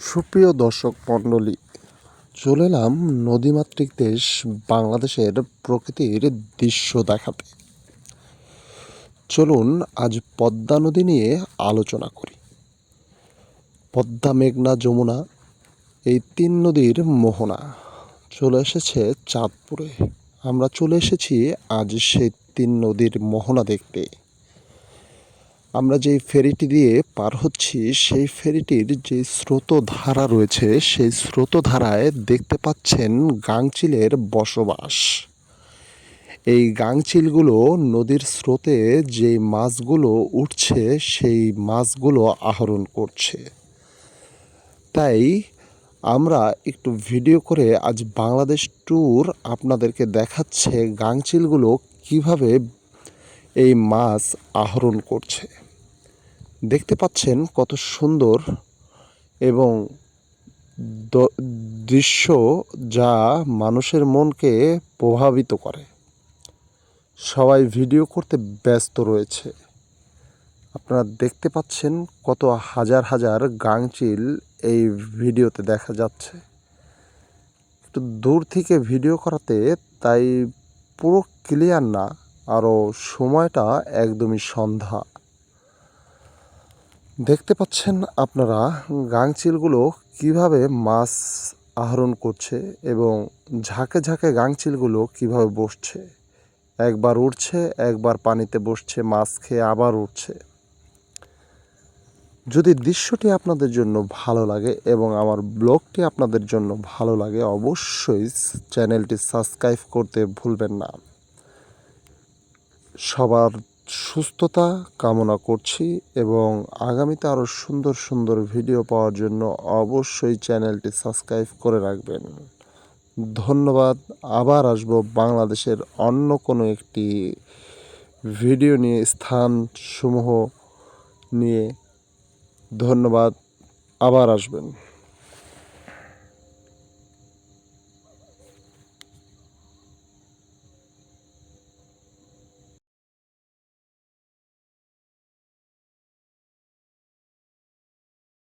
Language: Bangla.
সুপ্রিয় দর্শক মণ্ডলী, চলে এলাম নদীমাতৃক দেশ বাংলাদেশের প্রকৃতির দৃশ্য দেখাতে। চলুন আজ পদ্মা নদী নিয়ে আলোচনা করি। পদ্মা, মেঘনা, যমুনা, এই তিন নদীর মোহনা চলে এসেছে চাঁদপুরে। আমরা চলে এসেছি আজ সেই তিন নদীর মোহনা দেখতে। আমরা যেই ফেরিটি দিয়ে পার হচ্ছি, সেই ফেরিটির যে স্রোতধারা রয়েছে, সেই স্রোতধারায় দেখতে পাচ্ছেন গাংচিলের বসবাস। এই গাংচিলগুলো নদীর স্রোতে যে মাছগুলো উঠছে, সেই মাছগুলো আহরণ করছে। তাই আমরা একটু ভিডিও করে আজ বাংলাদেশ ট্যুর আপনাদেরকে দেখাচ্ছে গাংচিলগুলো কীভাবে এই মাছ আহরণ করছে। দেখতে পাচ্ছেন কত সুন্দর এবং দৃশ্য যা মানুষের মনকে প্রভাবিত করে। সবাই ভিডিও করতে ব্যস্ত রয়েছে। আপনারা দেখতে পাচ্ছেন কত হাজার হাজার গাংচিল এই ভিডিওতে দেখা যাচ্ছে। একটু দূর থেকে ভিডিও করাতে তাই পুরো ক্লিয়ার না। আরও সময়টা একদমই সন্ধ্যা। দেখতে পাচ্ছেন আপনারা গাংচিলগুলো কীভাবে মাছ আহরণ করছে এবং ঝাঁকে ঝাঁকে গাংচিলগুলো কীভাবে বসছে। একবার উঠছে একবার পানিতে বসছে, মাছ খেয়ে আবার উঠছে যদি দৃশ্যটি আপনাদের জন্য ভালো লাগে এবং আমার ব্লগটি আপনাদের জন্য ভালো লাগে, অবশ্যই চ্যানেলটি সাবস্ক্রাইব করতে ভুলবেন না। সবার সুস্থতা কামনা করছি এবং আগামীতে আরও সুন্দর সুন্দর ভিডিও পাওয়ার জন্য অবশ্যই চ্যানেলটি সাবস্ক্রাইব করে রাখবেন। ধন্যবাদ। আবার আসব বাংলাদেশের অন্য কোনো একটি ভিডিও নিয়ে, স্থান সমূহ নিয়ে। ধন্যবাদ। আবার আসবেন।